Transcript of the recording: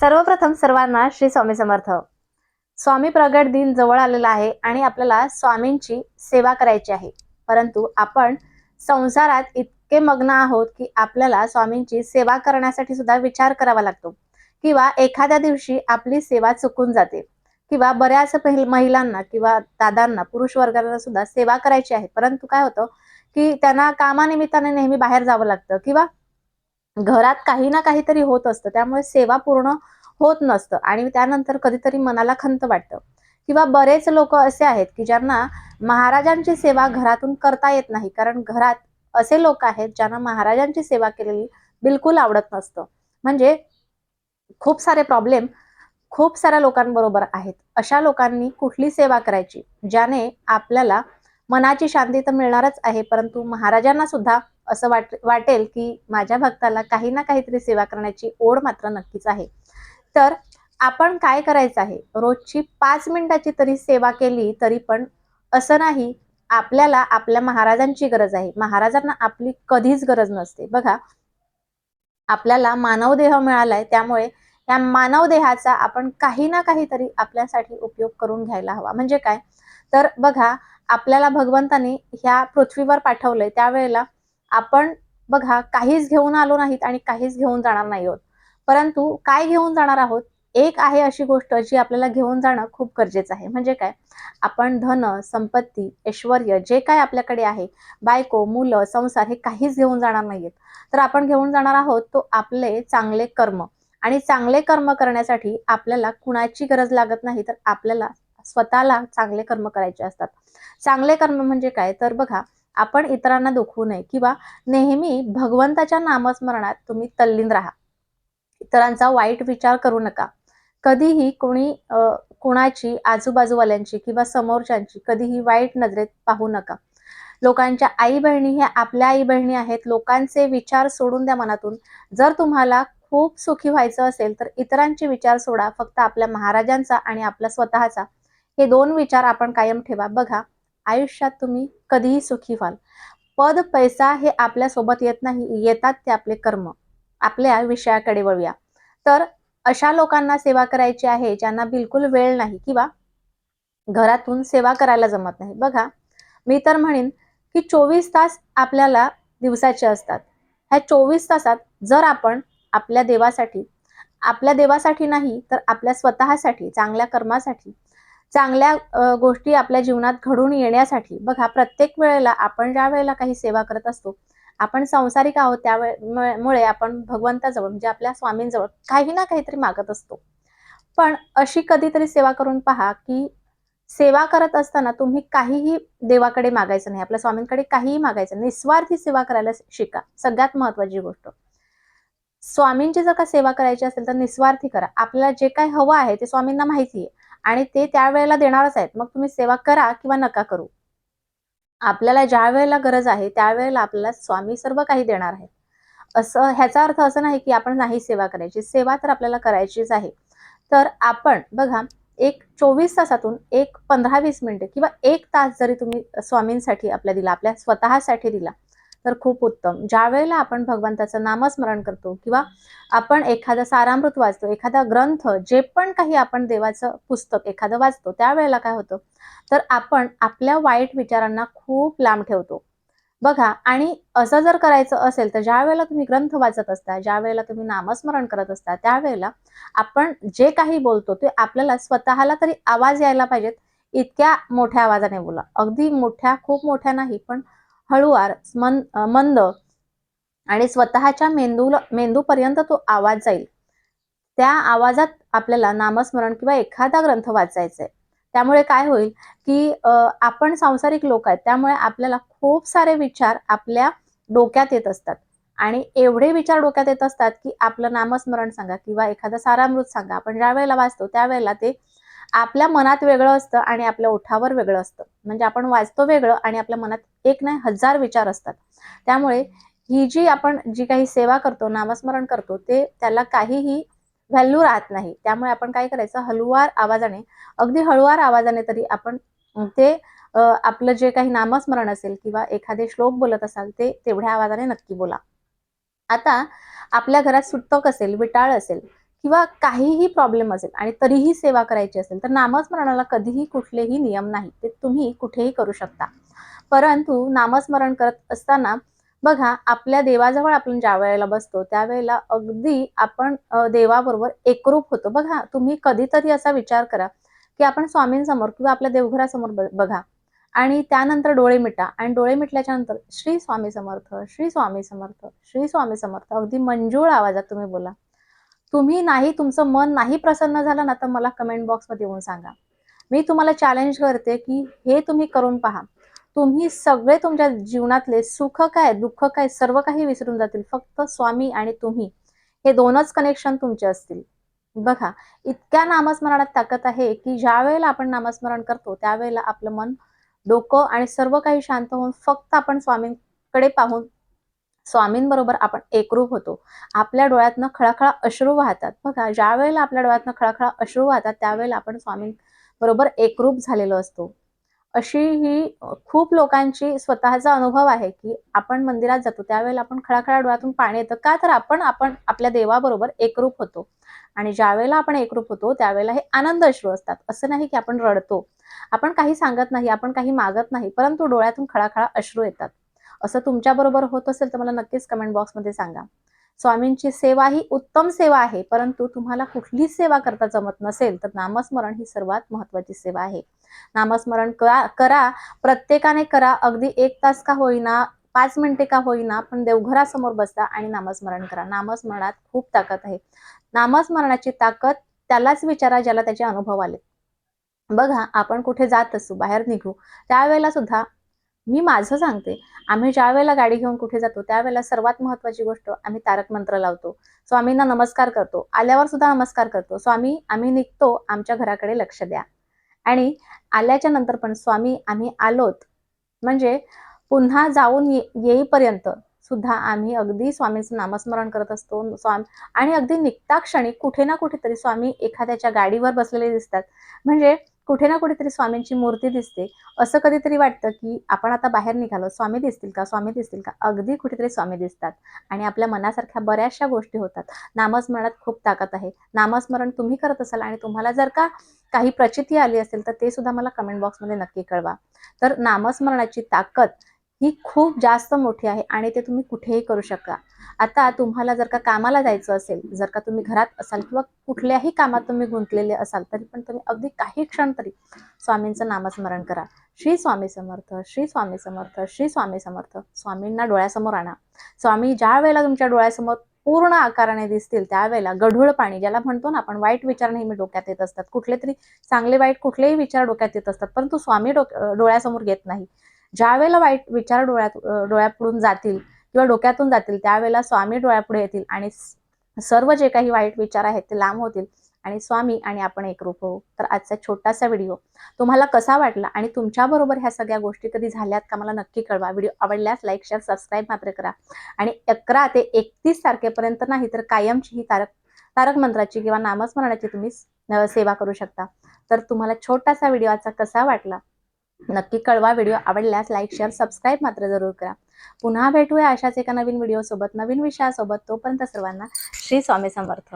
सर्वप्रथम सर्वांना श्री स्वामी समर्थ. स्वामी प्रगट दिन जवळ आलेला आहे आणि आपल्याला स्वामींची सेवा करायची आहे. परंतु आपण संसारात इतके मग्न आहोत की आपल्याला स्वामींची सेवा करण्यासाठी सुद्धा विचार करावा लागतो. किंवा एखाद्या दिवशी आपली सेवा चुकून जाते. किंवा बऱ्याच पहिल- महिलांना किंवा दादांना पुरुष वर्गाला सुद्धा सेवा करायची आहे. परंतु काय होतं की त्यांना कामानिमित्ताने नेहमी बाहेर जावं लागतं. किंवा घरात काही ना काहीतरी होत असतं. त्यामुळे सेवा पूर्ण होत नसतं. आणि त्यानंतर कधीतरी मनाला खंत वाटतं. किंवा बरेच लोक असे आहेत की ज्यांना महाराजांची सेवा घरातून करता येत नाही. कारण घरात असे लोक आहेत ज्यांना महाराजांची सेवा केलेली बिलकुल आवडत नसतं. म्हणजे खूप सारे प्रॉब्लेम खूप साऱ्या लोकांबरोबर आहेत. अशा लोकांनी कुठली सेवा करायची? ज्याने आपल्याला मनाची शांती तर मिळणारच आहे परंतु महाराजांना सुद्धा असं वाट वाटेल की माझ्या भक्ताला काही ना काहीतरी सेवा करण्याची ओढ मात्र नक्कीच आहे. तर आपण काय करायचं आहे? रोजची पाच मिनिटाची तरी सेवा केली तरी पण असं नाही आपल्याला आपल्या महाराजांची गरज आहे. महाराजांना आपली कधीच गरज नसते. बघा आपल्याला मानव देह मिळालाय त्यामुळे या मानव देहाचा आपण काही ना काहीतरी आपल्यासाठी उपयोग करून घ्यायला हवा. म्हणजे काय? तर बघा आपल्याला भगवंताने ह्या पृथ्वीवर पाठवलंय त्यावेळेला आपण बघा काहीच घेऊन आलो नाहीत आणि काहीच घेऊन जाणार नाही आहोत. परंतु काय घेऊन जाणार आहोत? एक आहे अशी गोष्ट जी आपल्याला घेऊन जाणं खूप गरजेचं आहे. म्हणजे काय? आपण धन संपत्ती ऐश्वर जे काय आपल्याकडे आहे बायको मुलं संसार हे काहीच घेऊन जाणार नाहीयेत. तर आपण घेऊन जाणार आहोत तो आपले चांगले कर्म. आणि चांगले कर्म करण्यासाठी आपल्याला कुणाची गरज लागत नाही तर आपल्याला स्वतःला चांगले कर्म करायचे असतात. चांगले कर्म म्हणजे काय? तर बघा आपण इतरांना दुखवू नये किंवा नेहमी भगवंताच्या नामस्मरणात तुम्ही तल्लीन राहा. इतरांचा वाईट विचार करू नका. कधीही कोणी कोणाची कुणाची आजूबाजूवाल्यांची किंवा समोरच्यांची कधीही वाईट नजरेत पाहू नका. लोकांच्या आई बहिणी हे आपल्या आई बहिणी आहेत. लोकांचे विचार सोडून द्या मनातून. जर तुम्हाला खूप सुखी व्हायचं असेल तर इतरांचे विचार सोडा. फक्त आपल्या महाराजांचा आणि आपला स्वतःचा. हे दोन विचार आपण कायम ठेवा. बघा आयुष्यात तुम्ही कधीही सुखी व्हाल. पद पैसा हे आपल्यासोबत येत नाही येतात ते आपले कर्म. आपल्या विषयाकडे वळूया. तर अशा लोकांना सेवा करायची आहे ज्यांना बिलकुल वेळ नाही किंवा घरातून सेवा करायला जमत नाही. बघा मी तर म्हणेन की चोवीस तास आपल्याला दिवसाचे असतात. ह्या चोवीस तासात जर आपण आपल्या देवासाठी आपल्या देवासाठी नाही तर आपल्या स्वतःसाठी चांगल्या कर्मासाठी चांगल्या गोष्टी आपल्या जीवनात घडून येण्यासाठी. बघा प्रत्येक वेळेला आपण ज्या वेळेला काही सेवा करत असतो आपण संसारिक आहोत त्यामुळे आपण भगवंताजवळ म्हणजे आपल्या स्वामींजवळ काही ना काहीतरी मागत असतो. पण अशी कधीतरी सेवा करून पहा की सेवा करत असताना तुम्ही काहीही देवाकडे मागायचं नाही आपल्या स्वामींकडे काहीही मागायचं नाही. निस्वार्थी सेवा करायला शिका. सगळ्यात महत्वाची गोष्ट. स्वामींची जर का सेवा करायची असेल तर निस्वार्थी करा. आपल्याला जे काही हवं आहे ते स्वामींना माहिती आहे. आणि ते त्यावेळेला देणारच आहेत. मग तुम्ही सेवा करा किंवा नका करू. आपल्याला ज्या वेळेला गरज आहे त्यावेळेला आपल्याला स्वामी सर्व काही देणार आहेत. असं ह्याचा अर्थ असं नाही की आपण नाही सेवा करायची. सेवा तर आपल्याला करायचीच आहे. तर आपण बघा एक चोवीस तासातून एक पंधरा वीस मिनिटं किंवा एक तास जरी तुम्ही स्वामींसाठी आपल्या दिला आपल्या स्वतःसाठी दिला तर खूप उत्तम. ज्या वेळेला आपण भगवंताचं नामस्मरण करतो किंवा आपण एखादा सारामृत वाचतो एखादा ग्रंथ जे पण काही आपण देवाचं पुस्तक एखादं वाचतो त्यावेळेला काय होतं? तर आपण आपल्या वाईट विचारांना खूप लांब ठेवतो. बघा आणि असं जर करायचं असेल तर ज्या वेळेला तुम्ही ग्रंथ वाचत असता ज्या वेळेला तुम्ही नामस्मरण करत असता त्यावेळेला आपण जे काही बोलतो ते आपल्याला स्वतःला तरी आवाज यायला पाहिजेत इतक्या मोठ्या आवाजाने बोला. अगदी मोठ्या खूप मोठ्या नाही पण हळुवार मंद आणि स्वतःच्या मेंदूला मेंदूपर्यंत तो आवाज जाईल. त्या आवाजात आपल्याला नामस्मरण किंवा एखादा ग्रंथ वाचायचा आहे. त्यामुळे काय होईल की आपण सांसारिक लोक आहेत त्यामुळे आपल्याला खूप सारे विचार आपल्या डोक्यात येत असतात. आणि एवढे विचार डोक्यात येत असतात की आपलं नामस्मरण सांगा किंवा एखादा सारामृत सांगा. आपण ज्या वेळेला वाचतो त्यावेळेला ते आपल्या मनात वेगळं असतं आणि आपल्या ओठावर वेगळं असतं. म्हणजे आपण वाचतो वेगळं आणि आपल्या मनात एक नाही हजार विचार असतात. त्यामुळे ही जी आपण जी काही सेवा करतो नामस्मरण करतो ते त्याला काहीही व्हॅल्यू राहत नाही. त्यामुळे आपण काय करायचं? हळुवार आवाजाने अगदी हळुवार आवाजाने तरी आपण ते आपलं जे काही नामस्मरण असेल किंवा एखादे श्लोक बोलत असाल ते तेवढ्या आवाजाने नक्की बोला. आता आपल्या घरात सुतक असेल विटाळ असेल किंवा काहीही प्रॉब्लेम असेल आणि तरीही सेवा करायची असेल तर नामस्मरणाला कधीही कुठलेही नियम नाही. ते तुम्ही कुठेही करू शकता. परंतु नामस्मरण करत असताना बघा आपल्या देवाजवळ आपण ज्या वेळेला बसतो त्यावेळेला अगदी आपण देवाबरोबर एकरूप होतो. बघा तुम्ही कधीतरी असा विचार करा की आपण स्वामींसमोर किंवा आपल्या देवघरासमोर बघा आणि त्यानंतर डोळे मिटा आणि डोळे मिटल्याच्या नंतर श्री स्वामी समर्थ श्री स्वामी समर्थ श्री स्वामी समर्थ अगदी मंजूळ आवाजात तुम्ही बोला. तुम्ही नाही तुमचं मन नाही प्रसन्न झालं ना तर मला कमेंट बॉक्समध्ये येऊन सांगा. मी तुम्हाला चॅलेंज करते की हे तुम्ही करून पहा. तुम्ही सगळे तुमच्या जीवनातले सुख काय दुःख काय सर्व काही विसरून जातील. फक्त स्वामी आणि तुम्ही हे दोनच कनेक्शन तुमचे असतील. बघा इतक्या नामस्मरणात ताकद आहे की ज्या वेळेला आपण नामस्मरण करतो त्यावेळेला आपलं मन डोकं आणि सर्व काही शांत होऊन फक्त आपण स्वामींकडे पाहून स्वामींबरोबर आपण एकरूप होतो. आपल्या डोळ्यातनं खळाखळा अश्रू वाहतात. बघा ज्या वेळेला आपल्या डोळ्यातनं खळाखळा अश्रू वाहतात त्यावेळेला आपण स्वामींबरोबर एकरूप झालेलो असतो. अशी ही खूप लोकांची स्वतःचा अनुभव आहे की आपण मंदिरात जातो त्यावेळेला आपण खळाखळा डोळ्यातून पाणी येतं. का तर आपण आपण आपल्या देवाबरोबर एकरूप होतो. आणि ज्यावेळेला आपण एकरूप होतो त्यावेळेला हे आनंद अश्रू असतात. असं नाही की आपण रडतो. आपण काही सांगत नाही आपण काही मागत नाही परंतु डोळ्यातून खळाखळा अश्रू येतात. असं तुमच्या बरोबर होत असेल तर मला नक्कीच कमेंट बॉक्समध्ये सांगा. स्वामींची सेवा ही उत्तम सेवा आहे परंतु तुम्हाला कुठलीच सेवा करता जमत नसेल तर नामस्मरण ही सर्वात महत्वाची सेवा आहे. नामस्मरण करा करा प्रत्येकाने करा अगदी एक तास का होईना पाच मिनिटे का होईना पण देवघरासमोर बसा आणि नामस्मरण करा. नामस्मरणात खूप ताकद आहे. नामस्मरणाची ताकद त्यालाच विचारा ज्याला त्याचे अनुभव आले. बघा आपण कुठे जात असू बाहेर निघू त्यावेळेला सुद्धा मी माझं सांगते. आम्ही ज्या वेळेला गाडी घेऊन कुठे जातो त्यावेळेला सर्वात महत्वाची गोष्ट आम्ही तारक मंत्र लावतो. स्वामींना नमस्कार करतो. आल्यावर सुद्धा नमस्कार करतो. स्वामी आम्ही निघतो. आमच्या घराकडे लक्ष द्या. आणि आल्याच्यानंतर पण स्वामी आम्ही आलोत. म्हणजे पुन्हा जाऊन ये येईपर्यंत सुद्धा आम्ही अगदी स्वामींचं नामस्मरण करत असतो. स्वामी आणि अगदी निघता क्षणी कुठे ना कुठेतरी स्वामी एखाद्याच्या गाडीवर बसलेले दिसतात. म्हणजे कुठे ना कुठेतरी स्वामींची मूर्ती दिसते. असं कधीतरी वाटतं की आपण आता बाहेर निघालो स्वामी दिसतील का स्वामी दिसतील का? अगदी कुठेतरी स्वामी दिसतात आणि आपल्या मनासारख्या बऱ्याचशा गोष्टी होतात. नामस्मरणात खूप ताकद आहे. नामस्मरण तुम्ही करत असाल आणि तुम्हाला जर का काही प्रचिती आली असेल तर ते सुद्धा मला कमेंट बॉक्समध्ये नक्की कळवा. तर नामस्मरणाची ताकद ही खूप जास्त मोठी आहे आणि ते तुम्ही कुठेही करू शकता. आता तुम्हाला जर का कामाला जायचं असेल जर का तुम्ही घरात असाल किंवा कुठल्याही कामात तुम्ही गुंतलेले असाल तरी पण तुम्ही अगदी काही क्षण तरी स्वामींचं नामस्मरण करा. श्री स्वामी समर्थ श्री स्वामी समर्थ श्री स्वामी समर्थ स्वामींना डोळ्यासमोर आणा. स्वामी ज्या वेळेला तुमच्या डोळ्यासमोर पूर्ण आकाराने दिसतील त्यावेळेला गढूळ पाणी ज्याला म्हणतो ना आपण वाईट विचार नेहमी डोक्यात येत असतात. कुठले तरी चांगले वाईट कुठलेही विचार डोक्यात येत असतात परंतु स्वामी डोक डोळ्यासमोर घेत नाही. ज्या वेळेला वाईट विचार डोळ्यात डोळ्यापुढून जातील किंवा डोक्यातून जातील त्यावेळेला स्वामी डोळ्यापुढे येतील आणि सर्व जे काही वाईट विचार आहेत ते लांब होतील. आणि स्वामी आणि आपण एकरूप होऊ. तर आजचा छोटासा व्हिडिओ तुम्हाला कसा वाटला आणि तुमच्याबरोबर ह्या सगळ्या गोष्टी कधी झाल्यात का मला नक्की कळवा. व्हिडिओ आवडल्यास लाईक शेअर सबस्क्राईब मात्र करा. आणि अकरा ते एकतीस तारखेपर्यंत नाही तर कायमची ही तारक तारक मंत्राची किंवा नामस्मरणाची तुम्ही सेवा करू शकता. तर तुम्हाला छोटासा व्हिडिओ आजचा कसा वाटला? नक्की कळवा. व्हिडिओ आवडल्यास लाईक शेअर सबस्क्राईब मात्र जरूर करा. पुन्हा भेटूया अशाच एका नवीन व्हिडिओ सोबत नवीन विषयासोबत. तोपर्यंत सर्वांना श्री स्वामी समर्थ.